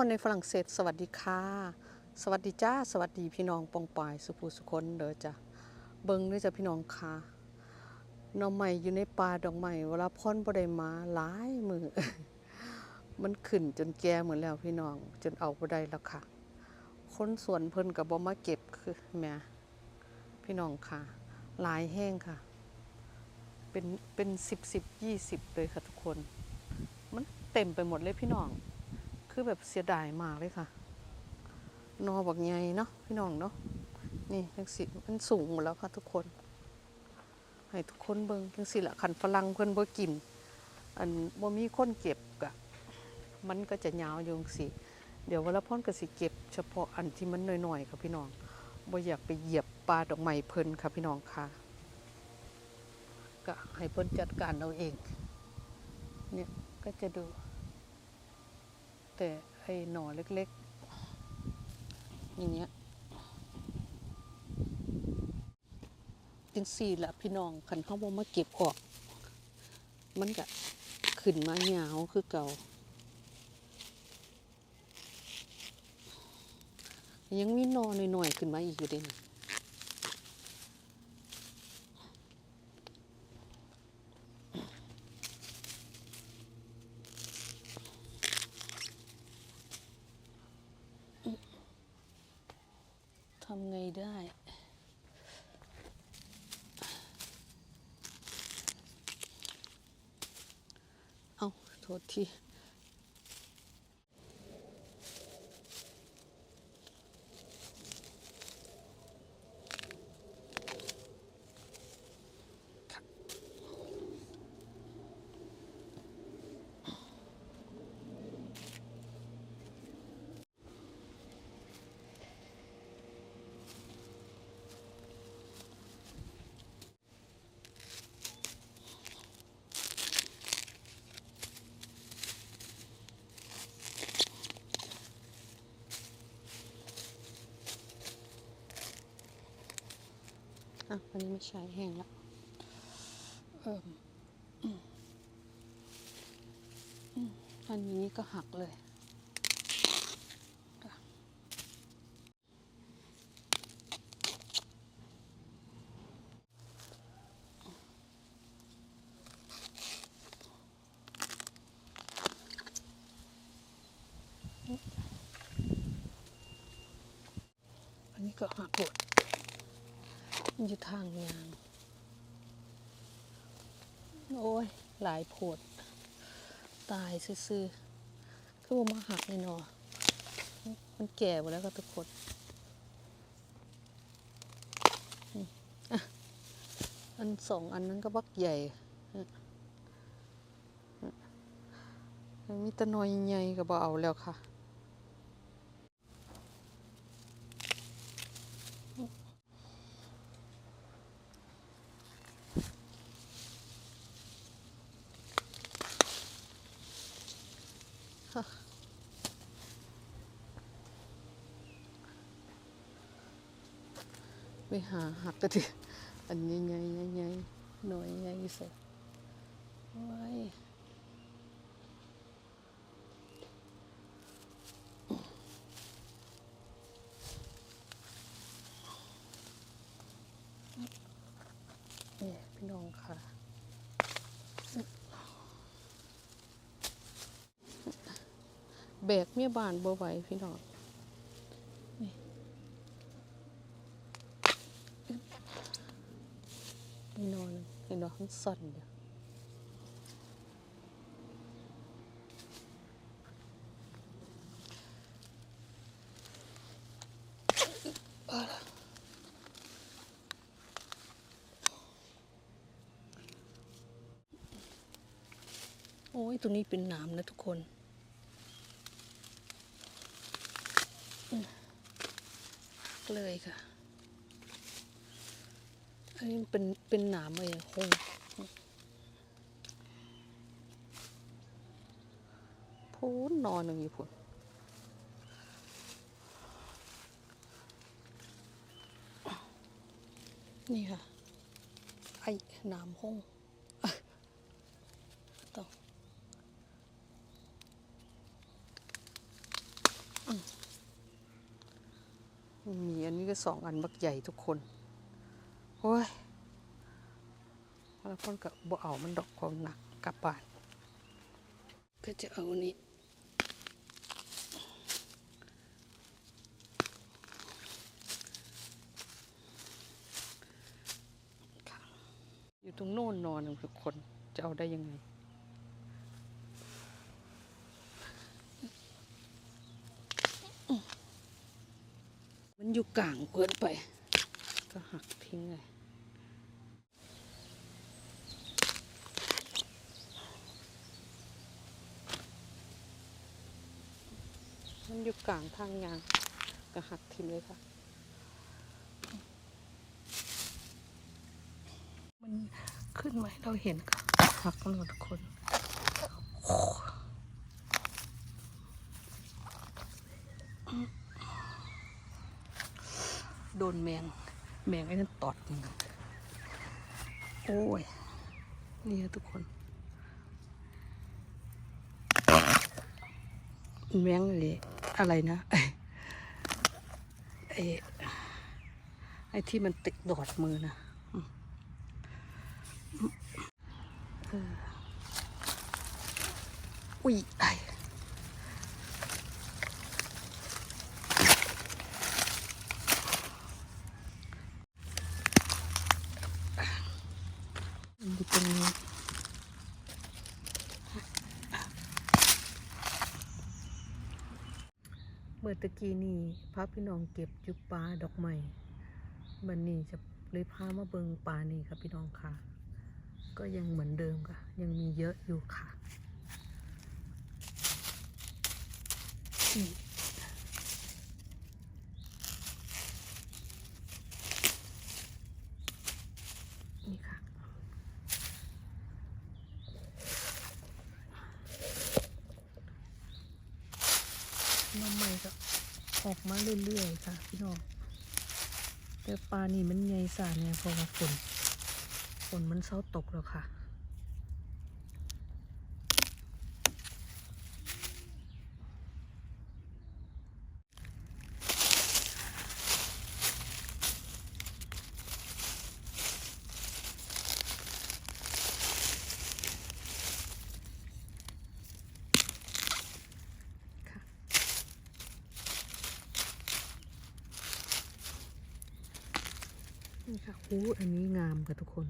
ลาพลในฝรั่งเศส สวัสดีค่ะ สวัสดีจ้า สวัสดีพี่น้องปองปายสุภูสุคนเด้อจ้ะเบิ่งด้วยจ้ะพี่น้องค่ะน้องใหม่อยู่ในป่าดอกไม้เวลาพ่นบ่ได้มาหลายมือมันขึ้นจนแก่หมดแล้วพี่น้อง จนเอาบ่ได้แล้วค่ะ คนสวนเพิ่นก็บ่มาเก็บคือแม่พี่น้องค่ะ หลายแห้งค่ะ เป็นเป็นสิบสิบยี่สิบเลยค่ะทุกคน มันเต็มไปหมดเลยพี่น้อง คือแบบเสียดายมากเลยค่ะ นอบักใหญ่เนาะพี่น้องเนาะนี่จังสิมันสูงหมดแล้วค่ะทุกคน ให้ทุกคนเบิ่งจังสิละคันฝรั่งเพิ่นบ่กิน อันบ่มีคนเก็บกะมันก็จะยาวอยู่จังสิเดี๋ยวเวลาพ่อนก็สิเก็บ เฉพาะอันที่มันน้อยๆค่ะพี่น้องบ่อยากไปเหยียบปลาดอกไม้เพิ่นค่ะพี่น้องค่ะก็ให้เพิ่นจัดการเอาเอง เนี่ยก็จะดู แต่ไอ้หน่อเล็กๆ อย่างเงี้ยจังสี่ละพี่น้องคันเขาบ่มาเก็บออก มันก็ขึ้นมาหยาวคือเก่า ยังมีหนอหน่อยๆ ขึ้นมาอีกอยู่เด้นะทำไงได้ เอาโทษที อะอั นนี้ไม่ใช่แห้งแล้วเอออันนี้ก็หักเลยอันนี้ก็หักหมด อยู่ทางยาง โอ้ย หลายโพด ตายซื่อๆคือว่ามาหักนี่เนาะมันแก่หมดแล้วก็ทุกคนอันสองอันนั้นก็บักใหญ่มีตะนอยใหญ่ก็บ่เอาแล้วค่ะ ไปหาหักก็ทีอันใหญ่ใหญ่ใหญ่ใหญ่หน่อยใหญ่สุดโอ้ยนี่พี่น้องค่ะ แบกเมียบ้านบ่ไหวพี่น้องนี่นอนเห็นดอกมันสั่นเดียวโอ้ยตรงนี้เป็นน้ำนะทุกคนอืม เลยค่ะ อันนี้เป็นเป็นหนามเลยคงพูนนอนหนึ่งอยู่พุ่นนี่ค่ะ ไอ้หนามห้องต่อ ก็สองอันบักใหญ่ทุกคนโอ้ยแล้วพ่นกับบ่เอามันดอกของหนักกลับบ้าน ก็จะเอานี่ค่ะอยู่ตรงโน่นนอนทุกคนจะเอาได้ยังไง อยู่กลางเกินไป ก็หักทิ้งเลยมันอยู่กลางทางยางก็หักทิ้งเลยค่ะ มันขึ้นมาให้เราเห็นค่ะหักกันหมดคน โดนแมง แมงไอ้นั่นตอดมึงโอ้ย นี่นะทุกคน แมงเลยอะไรนะ ไอ้ไอ้ที่มันติดดอดมือนะอุ้ยไอมันอยู่ตรงนี้ เมื่อตะกี้นี่พาพี่น้องเก็บอยุปลาดอกไม้บันนี้จะเลยพามาเบิงปลานี่ค่ะพี่น้องค่ะ ก็ยังเหมือนเดิมค่ะ ยังมีเยอะอยู่ค่ะ น้ำใหม่ก็ออกมาเรื่อยๆค่ะพี่น้องแต่ปลานี่มันใหญ่สาเนี่ยเพราะว่าฝนฝนมันเศร้าตกแล้วค่ะ อู้อันนี้งามค่ะทุกคน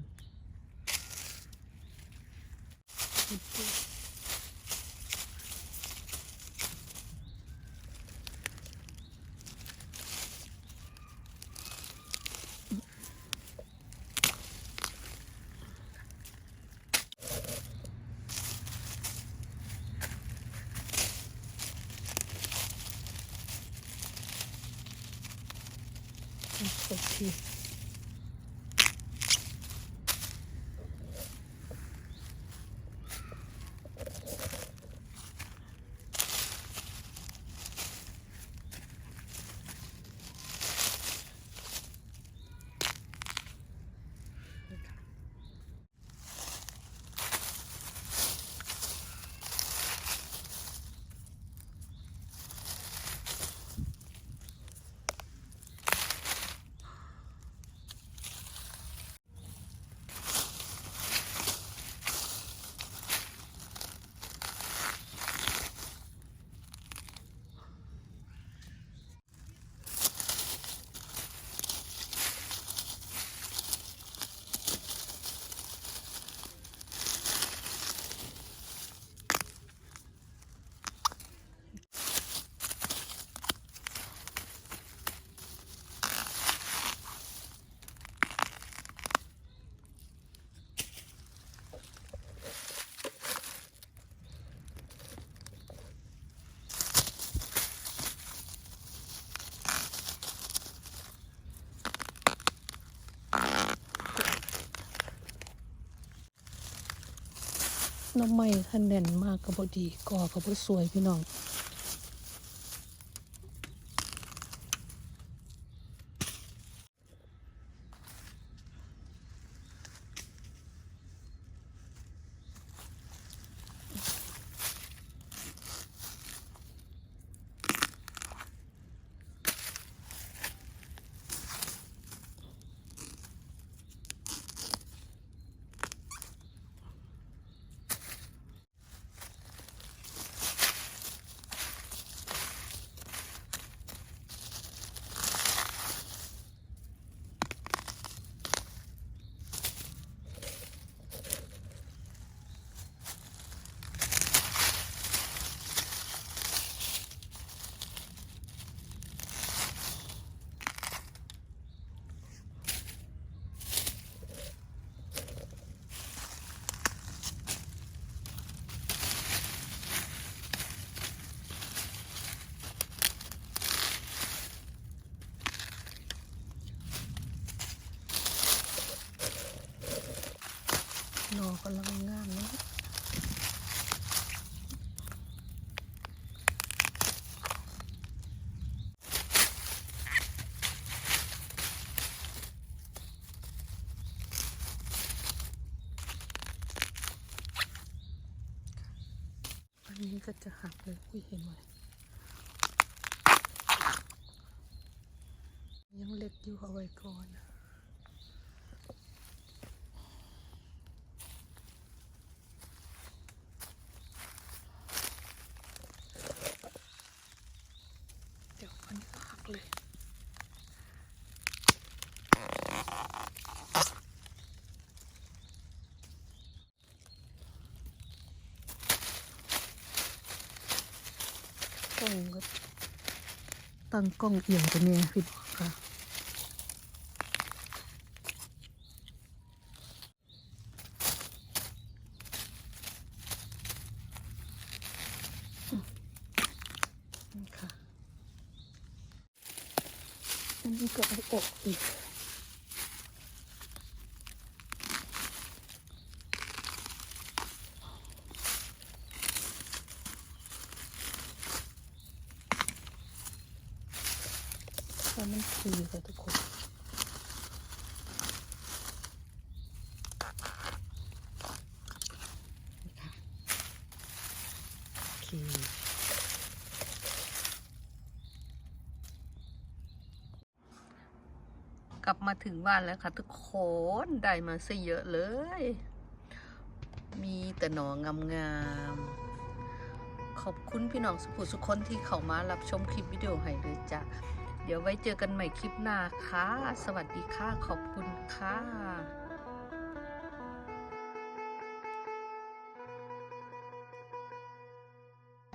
โอเค น้ำไม่ท่านแน่นมากก็บดีก่อก็บ่สวยพี่น้อง นอนกำลังงามเลยอันนี้ก็จะหักเลยอุ้ยเห็นไหมยังเล็กอยู่เอาไว้ก่อนเดี๋ยวมันหักเลย กล้องก็ตั้งกล้องเอียงกันเนี่ยพี่น้องค่ะนี่ค่ะอันนี้ก็เอาออกอีก แล้วมันคือค่ะทุกคนนี่ค่ะโอเคกลับมาถึงบ้านแล้วค่ะทุกคนได้มาซะเยอะเลย มีแต่หนองงามๆขอบคุณพี่น้องสุภุสุคนที่เข้ามารับชมคลิปวิดีโอให้เลยจ้ะ เดี๋ยวไว้เจอกันใหม่คลิปหน้าค่ะ สวัสดีค่ะ ขอบคุณค่ะ